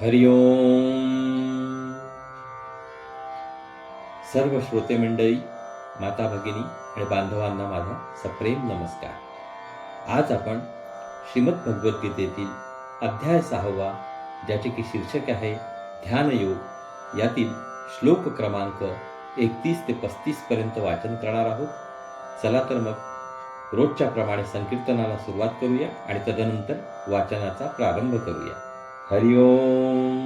हरिओम सर्व श्रोते मंडळी माता भगिनी आणि बांधवांना माझा सप्रेम नमस्कार. आज आपण श्रीमद भगवद्गीतेतील अध्याय सहावा ज्याचे की शीर्षक आहे ध्यानयोग यातील श्लोक क्रमांक एकतीस ते पस्तीस पर्यंत वाचन करणार आहोत. चला तर मग रोजच्याप्रमाणे संकीर्तनाला सुरुवात करूया आणि तदनंतर वाचनाचा प्रारंभ करूया. हरि ओम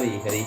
हरे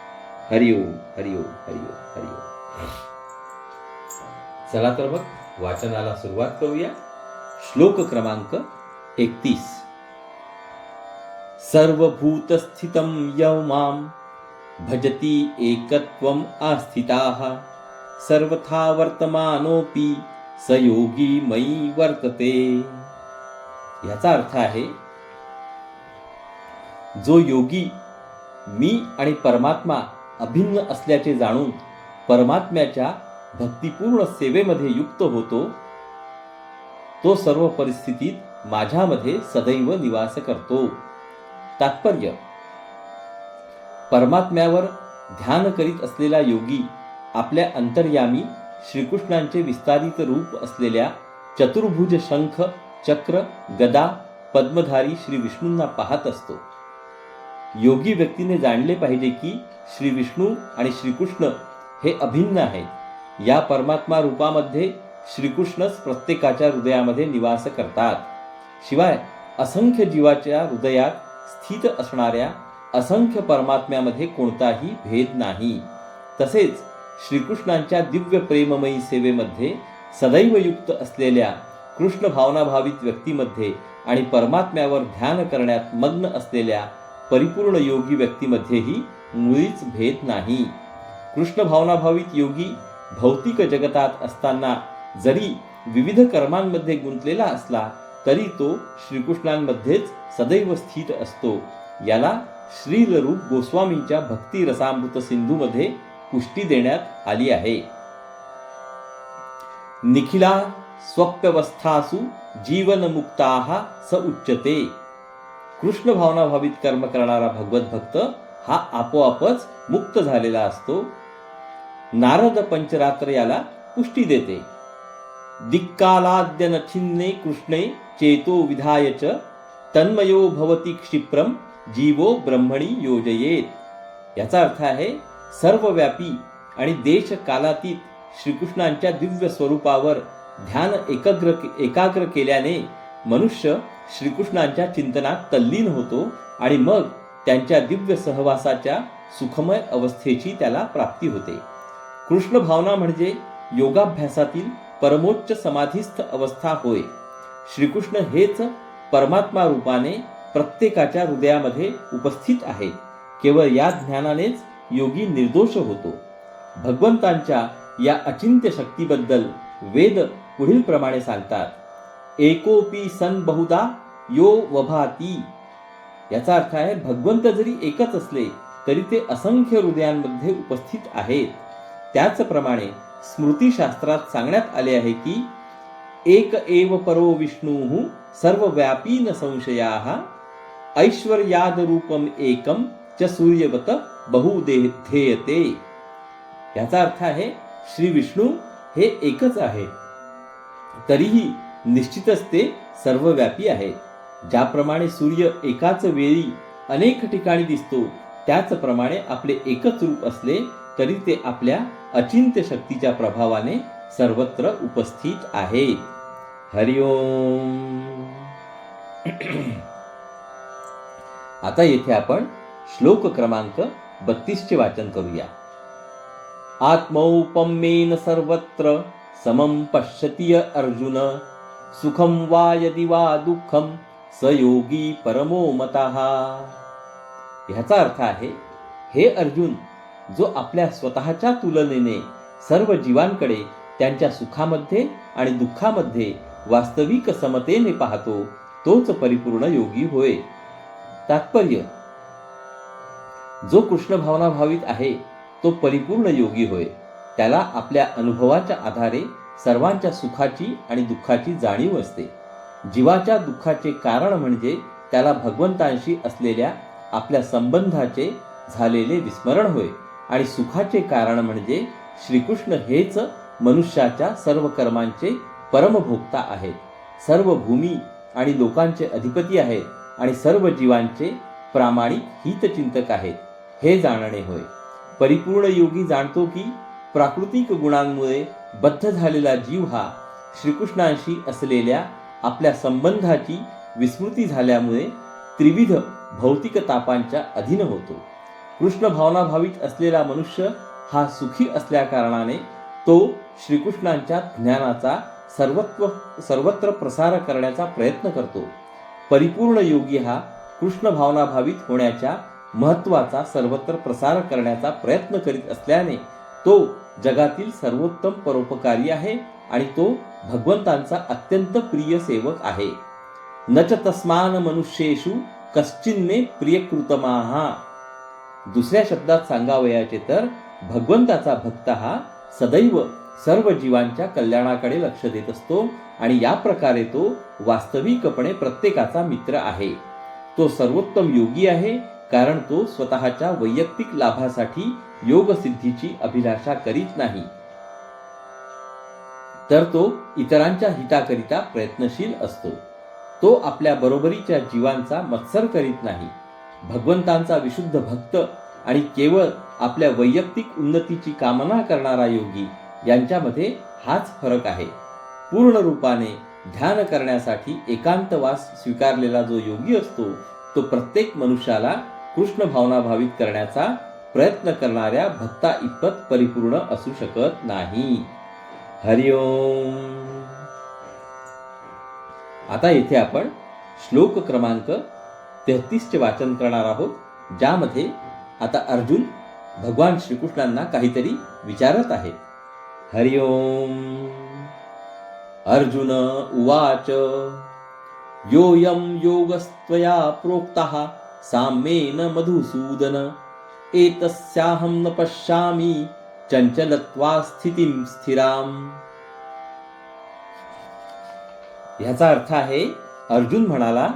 हरिओम हरिओम हरिओम हरिओम चला तर मग वाचनाला सुरुवात करूया. श्लोक क्रमांक एकतीस. सर्वभूतस्थितं यौ मां भजति एकत्वम् आस्थिताः सर्वथा वर्तमानोपि स योगी मयी वर्तते. याचा अर्थ आहे जो योगी मी आणि परमात्मा अभिन्न असल्याचे जाणून परमात्म्याच्या भक्तिपूर्ण सेवेमध्ये युक्त होतो तो सर्व परिस्थितीत माझ्यामध्ये सदैव निवास करतो. तात्पर्य परमात्म्यावर ध्यान करीत असलेला योगी आपल्या अंतर्यामी श्रीकृष्णांचे विस्तारित रूप असलेल्या चतुर्भुज शंख चक्र गदा पद्मधारी श्री विष्णूंना पाहत असतो. योगी व्यक्तीने जाणले पाहिजे की श्री विष्णू आणि श्रीकृष्ण हे अभिन्न आहेत. या परमात्मा रूपामध्ये श्रीकृष्णच प्रत्येकाच्या हृदयामध्ये निवास करतात. शिवाय असंख्य जीवाच्या हृदयात स्थित असणाऱ्या असंख्य परमात्म्यामध्ये कोणताही भेद नाही. तसेच श्रीकृष्णांच्या दिव्य प्रेममयी सेवेमध्ये सदैव युक्त असलेल्या कृष्ण भावनाभावित व्यक्तीमध्ये आणि परमात्म्यावर ध्यान करण्यात मग्न असलेल्या परिपूर्ण योगी व्यक्तीमध्येही मुळीच भेद नाही. कृष्ण भावनाभावित योगी भौतिक जगतात असताना जरी विविध कर्मांमध्ये गुंतलेला असला तरी तो श्रीकृष्णांमध्येच सदैव स्थित असतो. याला श्रीलरूप गोस्वामींच्या भक्ती रसामृत सिंधूमध्ये पुष्टी देण्यात आली आहे. निखिला स्वप्यवस्थासु जीवनमुक्ताः स उच्चते कृष्ण भावनाभावित कर्म करणारा भगवत भक्त हा आपोआपच मुक्त झालेला असतो. नारद पंचरात्र याला पुष्टी देते. दिक्कालाद्य न छिन्ने कृष्णे चेतो विधाय च तन्मयो भवती क्षिप्रम जीवो ब्रह्मणी योजयेत. याचा अर्थ आहे सर्वव्यापी आणि देश कालातीत श्रीकृष्णांच्या दिव्य स्वरूपावर ध्यान एकग्र एकाग्र केल्याने मनुष्य श्रीकृष्णांच्या चिंतनात तल्लीन होतो आणि मग त्यांच्या दिव्य सहवासाच्या सुखमय अवस्थेची त्याला प्राप्ती होते. कृष्ण भावना म्हणजे योगाभ्यासातील परमोच्च समाधीस्थ अवस्था होय. श्रीकृष्ण हेच परमात्मा रूपाने प्रत्येकाच्या हृदयामध्ये उपस्थित आहे. केवळ या ज्ञानानेच योगी निर्दोष होतो. भगवंतांच्या या अचिंत्य शक्तीबद्दल वेद पुढील प्रमाणे सांगतात. एकोपी सन बहुदा यो वभाती याचा अर्थ आहे भगवंत जरी एकच असले तरी ते असंख्य हृदयांमध्ये उपस्थित आहेत. त्याचप्रमाणे स्मृतीशास्त्रात सांगण्यात आले आहे की एक एव परो विष्णू सर्वव्यापी न संशया ऐश्वर्याद रूपम एकम च सूर्यवत बहुधेयते याचा अर्थ आहे श्री विष्णू हे एकच आहे तरीही निश्चितच ते सर्वव्यापी आहेत. ज्याप्रमाणे सूर्य एकाच वेळी अनेक ठिकाणी दिसतो त्याचप्रमाणे आपले एकच रूप असले तरी ते आपल्या अचिंत्य शक्तीच्या प्रभावाने सर्वत्र उपस्थित आहेत हरिओम आता येथे आपण श्लोक क्रमांक बत्तीस चे वाचन करूया. आत्मौपम्येन सर्वत्र समं पश्यतीय अर्जुन सुखम वा यदि वा दुःखम स योगी परमो मतः. ह्याचा अर्थ आहे हे अर्जुन जो आपल्या स्वतःच्या तुलनेने सर्व जीवांकडे त्यांच्या सुखामध्ये आणि दुःखामध्ये वास्तविक समतेने पाहतो तोच परिपूर्ण योगी होय. तात्पर्य जो कृष्ण भावना भावित आहे तो परिपूर्ण योगी होय. त्याला आपल्या अनुभवाच्या आधारे सर्वांच्या सुखाची आणि दुःखाची जाणीव असते. जीवाच्या दुःखाचे कारण म्हणजे त्याला भगवंतांशी असलेल्या आपल्या संबंधाचे झालेले विस्मरण होय आणि सुखाचे कारण म्हणजे श्रीकृष्ण हेच मनुष्याच्या सर्व कर्मांचे परमभोक्ता आहेत. सर्व भूमी आणि लोकांचे अधिपती आहेत आणि सर्व जीवांचे प्रामाणिक हितचिंतक आहेत. हे जाणणे होय. परिपूर्ण योगी जाणतो की प्राकृतिक गुणांमुळे बद्ध झालेला जीव हा श्रीकृष्णांशी असलेल्या आपल्या संबंधाची विस्मृती झाल्यामुळे त्रिविध भौतिक तापांच्या अधीन होतो. कृष्ण भावनाभावित असलेला मनुष्य हा सुखी असल्या कारणाने तो श्रीकृष्णांच्या ज्ञानाचा सर्वत्व सर्वत्र प्रसार करण्याचा प्रयत्न करतो. परिपूर्ण योगी हा कृष्ण भावनाभावित होण्याच्या महत्त्वाचा सर्वत्र प्रसार करण्याचा प्रयत्न करीत असल्याने तो जगातील सर्वोत्तम परोपकारी आहे. आणि तो भगवंतांचा अत्यंत प्रिय सेवक आहे. न च तस्मान मनुष्येषु कश्चिन्मे प्रियकृतमाहा दुसऱ्या शब्दात सांगावयाचे तर भगवंताचा भक्त हा सदैव सर्व जीवांच्या कल्याणाकडे लक्ष देत असतो आणि या प्रकारे तो वास्तविकपणे प्रत्येकाचा मित्र आहे. तो सर्वोत्तम योगी आहे कारण तो स्वतःच्या वैयक्तिक लाभासाठी योगसिद्धीची अभिलाषा करीत नाही. तर तो इतरांच्या हिताकरिता प्रयत्नशील असतो. तो आपल्या बरोबरीच्या जीवांचा मत्सर करीत नाही. भगवंतांचा विशुद्ध भक्त आणि केवळ आपल्या वैयक्तिक उन्नतीची कामना करणारा योगी यांच्यामध्ये हाच फरक आहे. पूर्ण रूपाने ध्यान करण्यासाठी एकांतवास स्वीकारलेला जो योगी असतो तो प्रत्येक मनुष्याला कृष्ण भावना भावित करण्याचा प्रयत्न करणाऱ्या भक्ता इतपत परिपूर्ण असू शकत नाही. हरिओम आता येथे आपण श्लोक क्रमांक तेहतीसचे वाचन करणार आहोत ज्यामध्ये आता अर्जुन भगवान श्रीकृष्णांना काहीतरी विचारत आहे. हरिओम अर्जुन उवाच योयम योगस्त्वया प्रोक्तः साम्येन मधुसूदन एतस्याहं न पश्यामि चंचलत्वा स्थिती स्थिराम. ह्याचा अर्थ आहे अर्जुन म्हणाला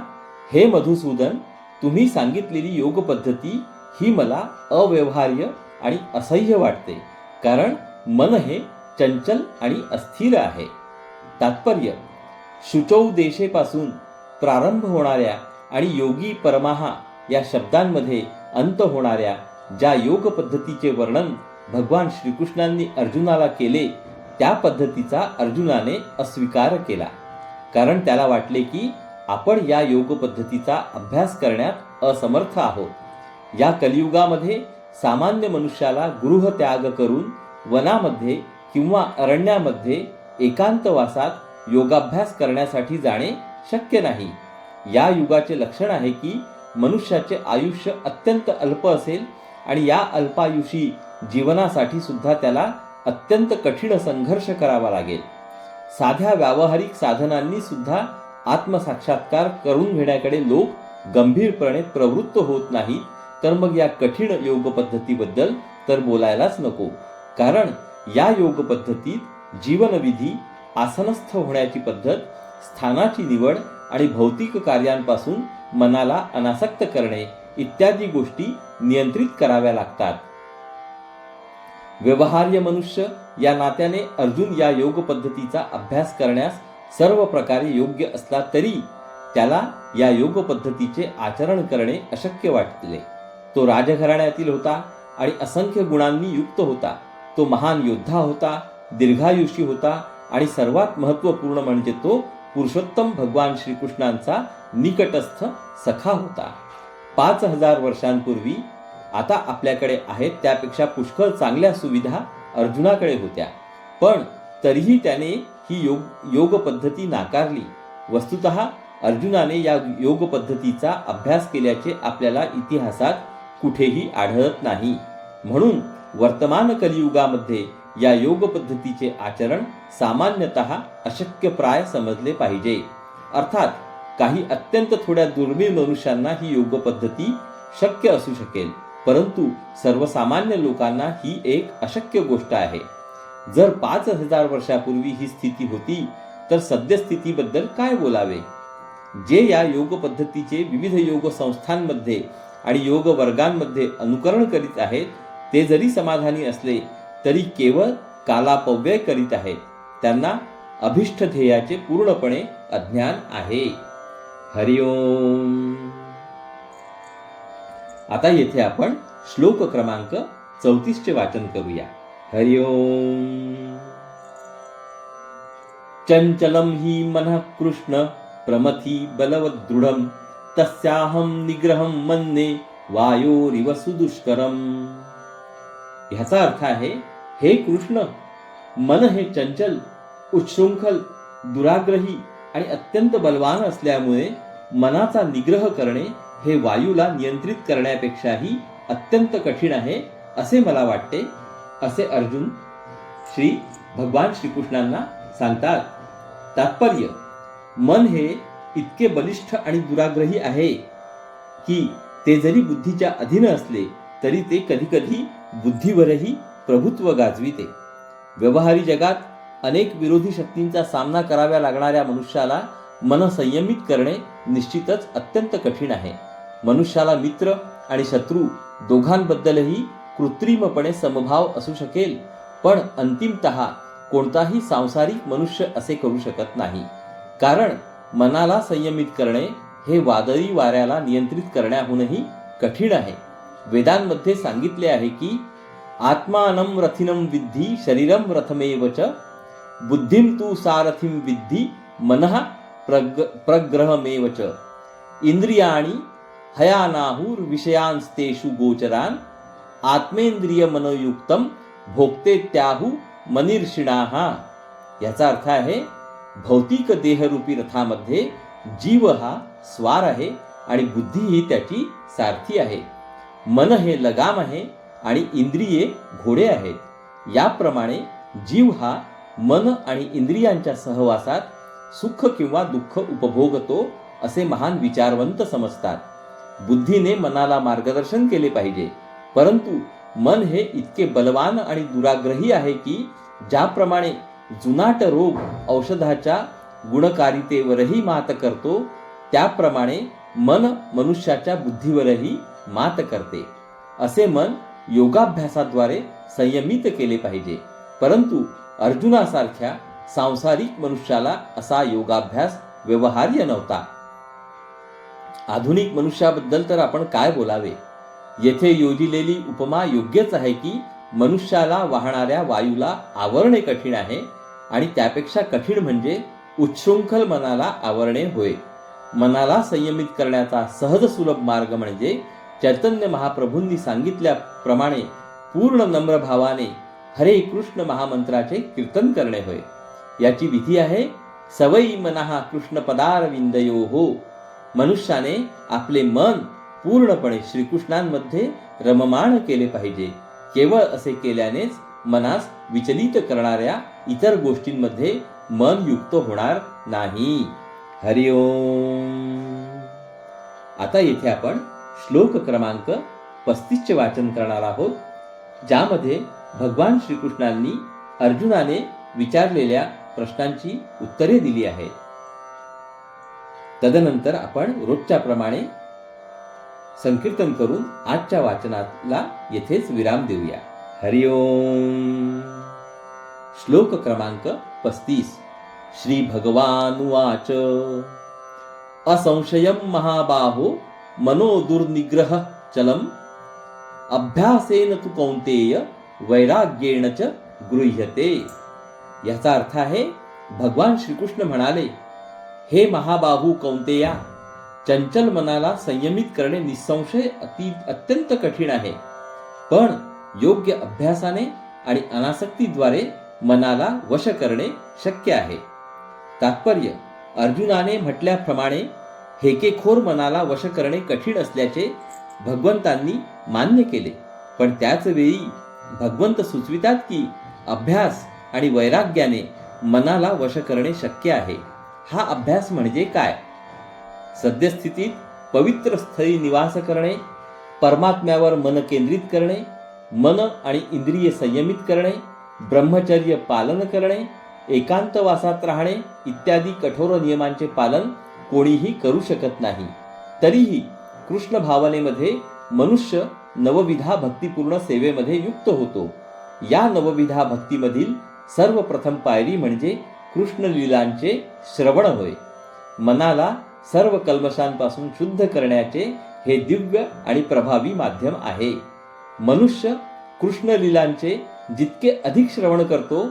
हे मधुसूदन तुम्ही सांगितलेली योग पद्धती ही मला अव्यवहार्य आणि असह्य वाटते कारण मन हे चंचल आणि अस्थिर आहे. तात्पर्य शुचौ देशेपासून प्रारंभ होणाऱ्या आणि योगी परमाहा या शब्दांमध्ये अंत होणाऱ्या ज्या योग पद्धतीचे वर्णन भगवान श्रीकृष्णांनी अर्जुनाला केले त्या पद्धतीचा अर्जुनाने अस्वीकार केला. कारण त्याला वाटले की आपण या योग पद्धतीचा अभ्यास करण्यात असमर्थ आहोत. या कलियुगामध्ये सामान्य मनुष्याला गृहत्याग करून वनामध्ये किंवा अरण्यामध्ये एकांतवासात योगाभ्यास करण्यासाठी जाणे शक्य नाही. या युगाचे लक्षण आहे की मनुष्याचे आयुष्य अत्यंत अल्प असेल आणि या अल्पायुषी जीवनासाठी सुद्धा त्याला अत्यंत कठीण संघर्ष करावा लागेल. साध्या व्यावहारिक साधनांनी सुद्धा आत्मसाक्षात्कार करून घेण्याकडे लोक गंभीरपणे प्रवृत्त होत नाही तर मग या कठीण योग पद्धतीबद्दल तर बोलायलाच नको. कारण या योग पद्धतीत जीवनविधी आसनस्थ होण्याची पद्धत स्थानाची निवड आणि भौतिक कार्यांपासून मनाला अनासक्त करणे इत्यादी गोष्टी नियंत्रित कराव्या लागतात. व्यवहार्य मनुष्य या नात्याने अर्जुन या योग पद्धतीचा अभ्यास करण्यास सर्व प्रकारे योग्य असला तरी त्याला या योग पद्धतीचे आचरण करणे अशक्य वाटले तो राजघराण्यातील होता आणि असंख्य गुणांनी युक्त होता. तो महान योद्धा होता दीर्घायुषी होता आणि सर्वात महत्त्वपूर्ण म्हणजे तो पुरुषोत्तम भगवान श्रीकृष्णांचा निकटस्थ सखा होता. पाच हजार वर्षांपूर्वी आता आपल्याकडे आहेत त्यापेक्षा पुष्कळ चांगल्या सुविधा अर्जुनाकडे होत्या. पण तरीही त्याने ही योग योग पद्धती नाकारली. वस्तुत अर्जुनाने या योग पद्धतीचा अभ्यास केल्याचे आपल्याला इतिहासात कुठेही आढळत नाही. म्हणून वर्तमान कलियुगामध्ये या योग पद्धतीचे आचरण सामान्यतः अशक्यप्राय समजले पाहिजे. अर्थात काही अत्यंत थोड्या दुर्मिळ मनुष्यांना ही योग पद्धती शक्य असू शकेल. परंतु सर्वसामान्य लोकांना ही एक अशक्य गोष्ट आहे. जर पाच हजार वर्षापूर्वी ही स्थिती होती तर सद्यस्थितीबद्दल काय बोलावे? जे या योग पद्धतीचे विविध योग संस्थांमध्ये आणि योग वर्गांमध्ये अनुकरण करीत आहेत ते जरी समाधानी असले तरी केवळ कालापव्यय करीत आहेत. त्यांना अभिष्ट ध्येयाचे पूर्णपणे अज्ञान आहे. हरिओम. आता येथे आपण श्लोक क्रमांक चौतीसचे वाचन करूया. हरिओम चंचलम ही मन कृष्ण प्रमथी बलवदृढम तस्याहम निग्रहम मन्ने वायोरिव सुदुष्करम. ह्याचा अर्थ आहे हे कृष्ण मन हे चंचल उच्छृंखल दुराग्रही आणि अत्यंत बलवान असल्यामुळे मनाचा निग्रह करणे हे वायूला नियंत्रित करण्यापेक्षाही अत्यंत कठीण आहे असे मला वाटते असे अर्जुन श्री भगवान श्रीकृष्णांना सांगतात. तात्पर्य मन हे इतके बलिष्ठ आणि दुराग्रही आहे की ते जरी बुद्धीच्या अधीन असले तरी ते कधीकधी बुद्धीवरही प्रभुत्व गाजविते. व्यवहारी जगात अनेक विरोधी शक्तींचा सामना कराव्या लागणाऱ्या मनुष्याला मन संयमित करणे निश्चितच अत्यंत कठीण आहे. मनुष्याला मित्र आणि शत्रू दोघांबद्दलही कृत्रिमपणे समभाव असू शकेल. पण अंतिमत कोणताही सांसारिक मनुष्य असे करू शकत नाही. कारण मनाला संयमित करणे हे वादळी वाऱ्याला नियंत्रित करण्याहूनही कठीण आहे. वेदांमध्ये सांगितले आहे की आत्मानं रथिनं विद्धी शरीरम रथमेव च बुद्धिम तू सारथिम विद्धी मनः प्रग प्रग्रहमेव च. इंद्रियाणी हयानाहुर विषयांस्तेषु गोचरान आत्मेंद्रिय मनोयुक्तम भोगते त्याहू मनीर्षिणाहा याचा अर्थ आहे भौतिक देहरूपी रथामध्ये जीव हा स्वार आहे आणि बुद्धी ही त्याची सारथी आहे. मन हे लगाम आहे आणि इंद्रिये घोडे आहेत. याप्रमाणे जीव हा मन आणि इंद्रियांच्या सहवासात सुख किंवा दुःख उपभोगतो असे महान विचारवंत समजतात. बुद्धीने मनाला मार्गदर्शन केले पाहिजे. परंतु मन हे इतके बलवान आणि दुराग्रही आहे की ज्याप्रमाणे जुनाट रोग औषधाच्या गुणकारितेवरही मात करतो त्याप्रमाणे मन मनुष्याच्या बुद्धीवरही मात करते. असे मन योगाभ्यासाद्वारे संयमित केले पाहिजे. परंतु अर्जुनासारख्या सांसारिक मनुष्याला असा योगाभ्यास व्यवहार्य नव्हता. आधुनिक मनुष्याबद्दल तर आपण काय बोलावे? येथे योजिलेली उपमा योग्यच आहे की मनुष्याला वाहणाऱ्या वायूला आवरणे कठीण आहे आणि त्यापेक्षा कठीण म्हणजे उच्छृंखल मनाला आवरणे होय. मनाला संयमित करण्याचा सहज सुलभ मार्ग म्हणजे चैतन्य महाप्रभूंनी सांगितल्याप्रमाणे पूर्ण नम्र भावाने हरे कृष्ण महामंत्राचे कीर्तन करणे होय. याची विधी आहे सवयी मनाहा कृष्ण पदार विंदयो हो मनुष्याने आपले मन पूर्णपणे श्रीकृष्णांमध्ये रममाण केले पाहिजे. केवळ असे केल्यानेच मनास विचलित करणाऱ्या इतर गोष्टींमध्ये मन युक्त होणार नाही. हरिओम आता येथे आपण श्लोक क्रमांक पस्तीसचे वाचन करणार आहोत ज्यामध्ये भगवान श्रीकृष्णांनी अर्जुनाने विचारलेल्या प्रश्नांची उत्तरे दिली आहेत. तदनंतर आपण रोजच्या प्रमाणे संकीर्तन करून आजच्या वाचनाला येथेच विराम देऊया. हरिओम श्लोक क्रमांक पस्तीस. श्री भगवानुवाच असंशयं महाबाहो मनो दुर्निग्रह चलम. अभ्यासेन तु कौंतेय वैराग्येण च गृह्यते. याचा अर्थ आहे भगवान श्रीकृष्ण म्हणाले हे महाबाहू कौंतेया चंचल मनाला संयमित करणे निसंशय अति अत्यंत कठीण आहे. पण योग्य अभ्यासाने आणि अनासक्तीद्वारे मनाला वश करणे शक्य आहे. तात्पर्य अर्जुनाने म्हटल्याप्रमाणे हेकेखोर मनाला वश करणे कठीण असल्याचे भगवंतांनी मान्य केले. पण त्याच वेळी भगवंत सुचवितात की अभ्यास आणि वैराग्याने मनाला वश करणे शक्य आहे. हा अभ्यास म्हणजे काय? सद्यस्थितीत पवित्र स्थळी निवास करणे परमात्म्यावर मन केंद्रित करणे मन आणि इंद्रिय संयमित करणे ब्रह्मचर्य पालन करणे एकांतवासात राहणे इत्यादी कठोर नियमांचे पालन कोणीही करू शकत नाही. तरीही कृष्ण भावनेमध्ये मनुष्य नवविधा भक्तिपूर्ण सेवेमध्ये युक्त होतो. या नवविधा भक्तीमधील सर्वप्रथम पायरी म्हणजे कृष्णलीलांचे श्रवण होय. मनाला सर्व कल्मशांपासून शुद्ध करण्याचे हे दिव्य आणि प्रभावी माध्यम आहे. मनुष्य कृष्णलीलांचे जितके अधिक श्रवण करतो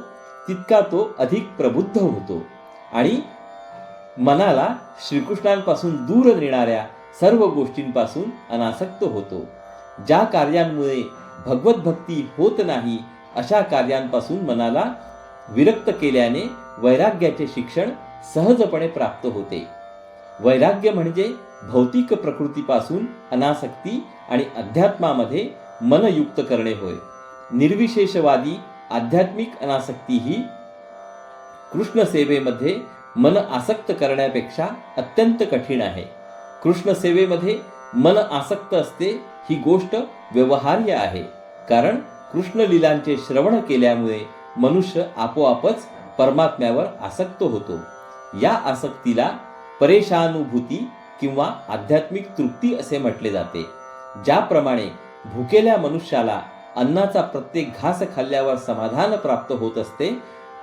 तितका तो अधिक प्रबुद्ध होतो. आणि मनाला श्रीकृष्णांपासून दूर नेणाऱ्या सर्व गोष्टींपासून अनासक्त होतो. ज्या कार्यांमुळे भगवत भक्ती होत नाही अशा कार्यांपासून मनाला विरक्त केल्याने वैराग्याचे शिक्षण सहजपणे प्राप्त होते. वैराग्य म्हणजे भौतिक प्रकृतीपासून अनासक्ती आणि अध्यात्मामध्ये मन युक्त करणे होय. निर्विशेषवादी आध्यात्मिक अनासक्ती ही कृष्ण सेवेमध्ये मन आसक्त करण्यापेक्षा अत्यंत कठीण आहे. कृष्ण सेवेमध्ये मन आसक्त असते ही गोष्ट व्यवहार्य आहे. कारण कृष्ण लीलांचे श्रवण केल्यामुळे मनुष्य आपोआपच परमात्म्यावर आसक्त होतो. या आसक्तीला परेशानुभूती किंवा आध्यात्मिक तृप्ती असे म्हटले जाते. ज्याप्रमाणे भुकेल्या मनुष्याला अन्नाचा प्रत्येक घास खाल्ल्यावर समाधान प्राप्त होत असते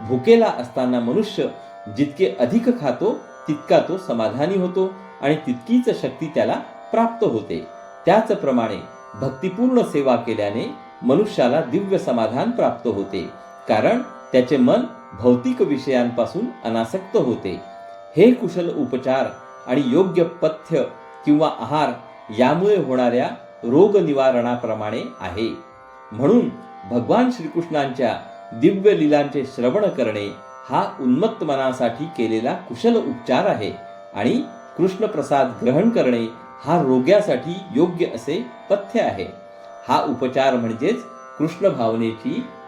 भुकेला असताना मनुष्य जितके अधिक खातो तितका तो समाधानी होतो आणि तितकीच शक्ती त्याला प्राप्त होते. त्याचप्रमाणे भक्तिपूर्ण सेवा केल्याने मनुष्याला दिव्य समाधान प्राप्त होते. कारण त्याचे मन भौतिक विषयांपासून अनासक्त होते. हे कुशल उपचार आणि योग्य पथ्य किंवा आहार यामुळे होणाऱ्या रोग निवारणाप्रमाणे आहे. म्हणून भगवान श्रीकृष्णांच्या दिव्य लीलांचे श्रवण करणे हा उन्मत्त मनासाठी केलेला कुशल उपचार आहे आणि कृष्ण प्रसाद ग्रहण करणे हा रोग्यासाठी योग्य असे पथ्य आहे. हा उपचार म्हणजेच कृष्ण भावनेची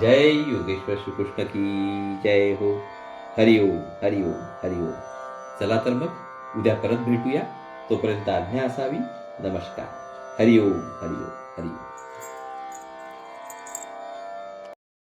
जय योगेश्वर श्रीकृष्ण की जय हो. हरिओम हरिओम हरिओम चला तर मग उद्या परत भेटूया. तोपर्यंत आज्ञा असावी. नमस्कार. हरिओम हरिओम हरिओम